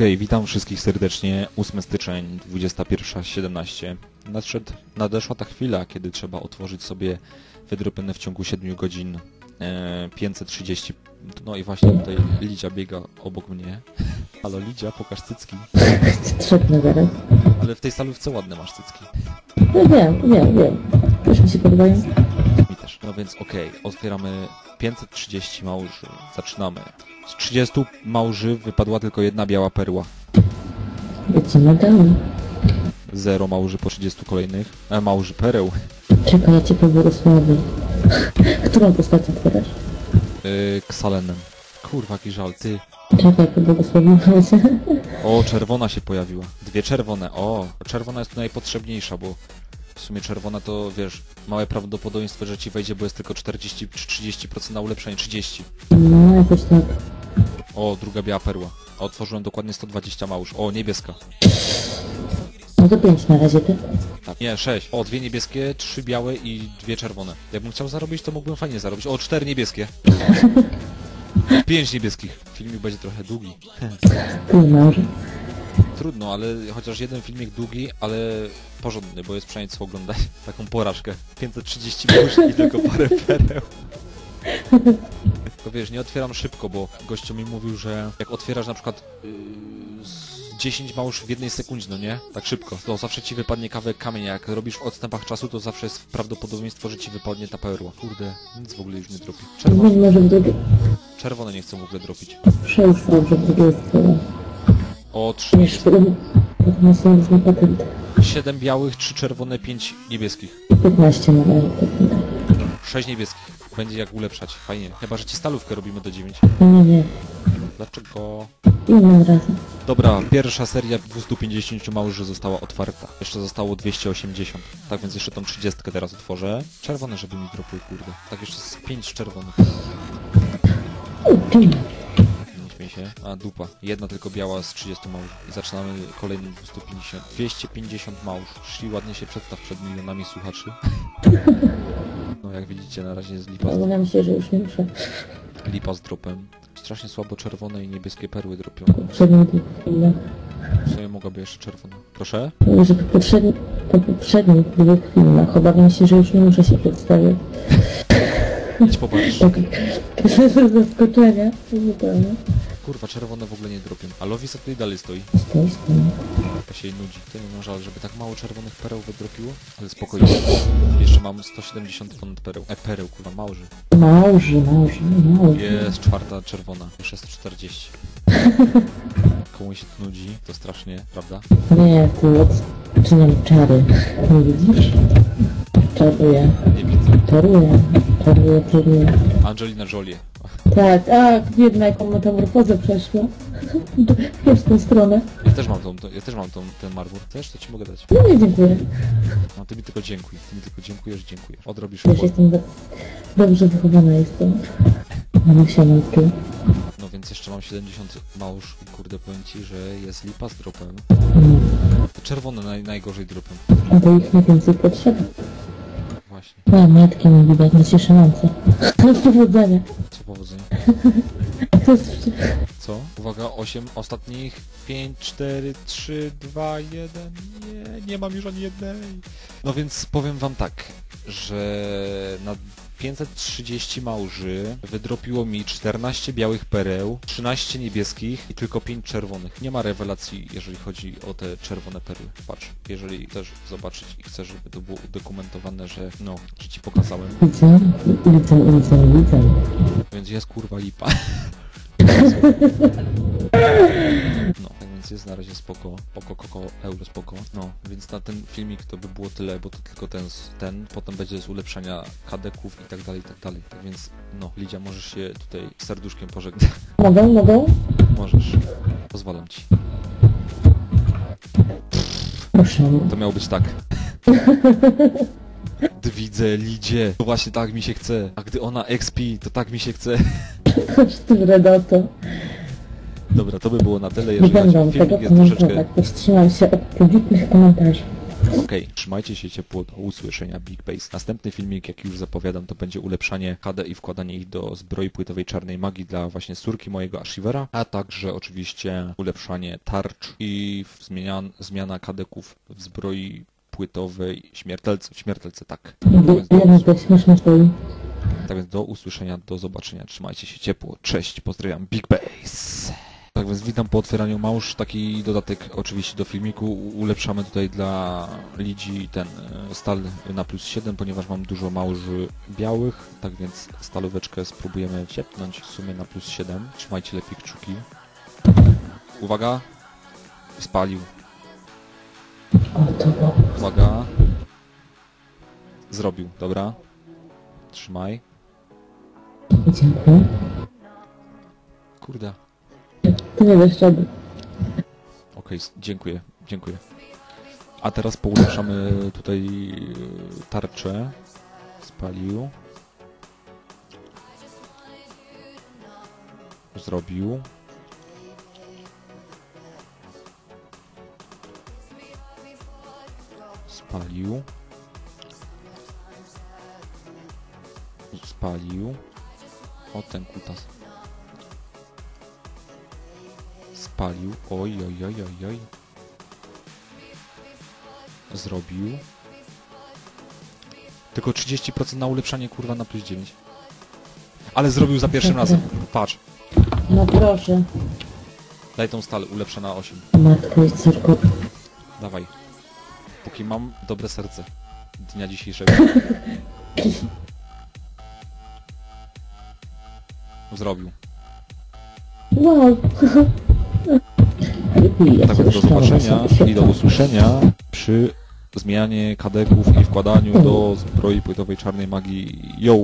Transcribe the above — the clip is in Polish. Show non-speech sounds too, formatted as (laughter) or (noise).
Okej, witam wszystkich serdecznie. 8 styczeń, 21.17. Nadszedł, nadeszła ta chwila, kiedy trzeba otworzyć sobie wydrobione w ciągu 7 godzin e, 530. No i właśnie tutaj Lidzia biega obok mnie. (laughs) Halo Lidzia, pokaż cycki. (laughs) Trzepnę zaraz. Ale w tej salówce ładne masz cycki. No wiem, wiem, wiem. Też mi się podobają. Mi też. No więc okej, otwieramy 530 małży. Zaczynamy. Z 30 małży wypadła tylko jedna biała perła. Lecimy dalej. Zero małży po 30 kolejnych. E, małży pereł. Czekaj, ja cię pobłogosławię. (laughs) Którą postacią otwierasz? Yy, Ksalenem. Kurwa, jaki żal, ty. Czekaj, pobłogosławię cię. O, czerwona się pojawiła. Dwie czerwone. O, czerwona jest tu najpotrzebniejsza, bo w sumie czerwona to, wiesz, małe prawdopodobieństwo, że ci wejdzie, bo jest tylko 40 czy 30% na ulepszenie. 30. No, jakoś tak. O, druga biała perła. A Otworzyłem dokładnie 120 małż. O, niebieska. No to pięć na razie, ty. Tak. Nie, 6. O, dwie niebieskie, trzy białe i dwie czerwone. Jakbym chciał zarobić, to mógłbym fajnie zarobić. O, cztery niebieskie. (laughs) Pięć niebieskich. Filmik będzie trochę długi. Małże. Trudno, ale chociaż jeden filmik długi, ale porządny, bo jest przynajmniej co oglądać. (laughs) Taką porażkę. 530 małż i tylko parę pereł. (laughs) Tylko wiesz, nie otwieram szybko, bo gościu mi mówił, że jak otwierasz na przykład yy, z 10 małż w jednej sekundzie, no nie? Tak szybko, to zawsze ci wypadnie kawałek kamienia. Jak robisz w odstępach czasu, to zawsze jest prawdopodobieństwo, że ci wypadnie ta perła. Kurde, nic w ogóle już nie dropi. Czerwone, może w drugie. czerwone nie chcą w ogóle dropić. Przejdź dobrze, w. O, 3 Nie, potem, potem są na patent. 7 białych, 3 czerwone, 5 niebieskich. 15 na tak. 6 niebieskich. Będzie jak ulepszać. Fajnie. Chyba, że ci stalówkę robimy do 9. Nie, nie. Dlaczego? Innym razem. Dobra, pierwsza seria 250 małży została otwarta. Jeszcze zostało 280. Tak więc jeszcze tą 30 teraz otworzę. Czerwone, żeby mi dropły, kurde. Tak jeszcze z 5 czerwonych. Czemu? Się. A, dupa. Jedna tylko biała z 30 małż. I zaczynamy kolejny 250. 250 małż. Szli ładnie się przedstaw przed milionami słuchaczy. No jak widzicie, na razie jest lipa z, się, że już nie muszę. lipa z dropem. Strasznie słabo czerwone i niebieskie perły dropią. Poprzednim filmach. W sumie mogłaby jeszcze czerwona. Proszę? Że po poprzednim, po poprzednich dwóch filmach obawiam się, że już nie muszę się przedstawiać. Idź popatrz. (laughs) Tak, to jest zaskoczenie. Zupełnie. Kurwa, czerwone w ogóle nie dropią. A Lowisa tutaj dalej stoi. Strony. Chyba się jej nudzi. To nie mam żal, żeby tak mało czerwonych pereł wydropiło. Ale spokojnie. Jeszcze mam 170 ponad pereł. E, pereł, kurwa, małży. Małży, małży, małży. Jest czwarta czerwona. Jeszcze 140. (laughs) Komuś się to nudzi, to strasznie, prawda? Nie, ty odczyniam czary. Nie widzisz? Czaruję, Nie widzę. czaruję, czaruję, czaruję. Angelina Jolie. Tak, a biedna jaką metamorfozę przeszła. W tą (laughs) stronę. Ja też mam tą, to, ja też mam tą, ten marmur. Też to ci mogę dać. No nie dziękuję. No ty mi tylko dziękuj. Ty mi tylko dziękujesz, dziękujesz. Odrobisz Wiesz, robotę. jestem do... dobrze wychowana jestem. No więc jeszcze mam 70 małż i kurde powiem ci, że jest lipa z dropem. Mm. Czerwone naj, najgorzej dropią. A to ich najwięcej potrzeba. Właśnie. Moja matki mi widać na cieszyjące. (laughs) Powodzenia. Co powodzenia. (laughs) Co? Uwaga, 8 ostatnich. 5, 4, 3, 2, 1. Nie, nie mam już ani jednej. No więc powiem wam tak, że na 530 małży wydropiło mi 14 białych pereł, 13 niebieskich i tylko 5 czerwonych. Nie ma rewelacji, jeżeli chodzi o te czerwone perły. Patrz, jeżeli chcesz zobaczyć i chcesz, żeby to było udokumentowane, że no, że ci pokazałem. Widzę, widzę, widzę, widzę. Więc jest kurwa lipa. (laughs) Więc jest na razie spoko. Poko, koko, euro spoko. No, więc na ten filmik to by było tyle, bo to tylko ten, ten potem będzie z ulepszenia kadeków i tak dalej, i tak dalej. Tak więc, no, Lidia, możesz się tutaj serduszkiem pożegnać. (laughs) Mogą, mogą? Możesz. Pozwalam ci. Proszę. To miało być tak. (laughs) Gdy widzę Lidzie, to właśnie tak mi się chce. A gdy ona expi, to tak mi się chce. Chodź ty Redato. Dobra, to by było na tyle, Nie jeżeli chodzi o będę tego filmik. Jest troszeczkę komentować. Powstrzymam się od publicznych komentarzy. Okej, trzymajcie się ciepło, do usłyszenia Big Base. Następny filmik, jak już zapowiadam, to będzie ulepszanie HD i wkładanie ich do zbroi płytowej czarnej magii dla właśnie córki mojego Ashivera, a także oczywiście ulepszanie tarcz i zmiana, zmiana kadeków w zbroi płytowej śmiertelcy, w śmiertelce, tak. Jeden tak śmiesznie stoi. Tak więc do usłyszenia, do zobaczenia. Trzymajcie się ciepło. Cześć, pozdrawiam Big Base. Tak więc witam po otwieraniu małż. Taki dodatek oczywiście do filmiku. Ulepszamy tutaj dla Lidzi ten e, stal na plus 7, ponieważ mam dużo małży białych. Tak więc stalóweczkę spróbujemy ciepnąć w sumie na plus 7. Trzymajcie lepiej kciuki. Uwaga. Spalił. Uwaga. Zrobił, dobra. Trzymaj. Kurde. Nie wiesz czego. Okej, dziękuję, dziękuję. A teraz poulepszamy tutaj e, tarczę. Spalił. Zrobił. Spalił. Spalił. O, ten kutas. Spalił. Oj, oj, oj, oj, oj. Zrobił. Tylko 30% na ulepszanie, kurwa, na plus 9. Ale zrobił za pierwszym razem. Patrz. No proszę. Daj tą stal, ulepszę na 8. Matko i córko. Dawaj. Póki mam dobre serce. Dnia dzisiejszego. (laughs) Zrobił. Wow. (laughs) Tak więc do zobaczenia i do usłyszenia przy zmianie kadeków i wkładaniu do zbroi płytowej czarnej magii. Yo!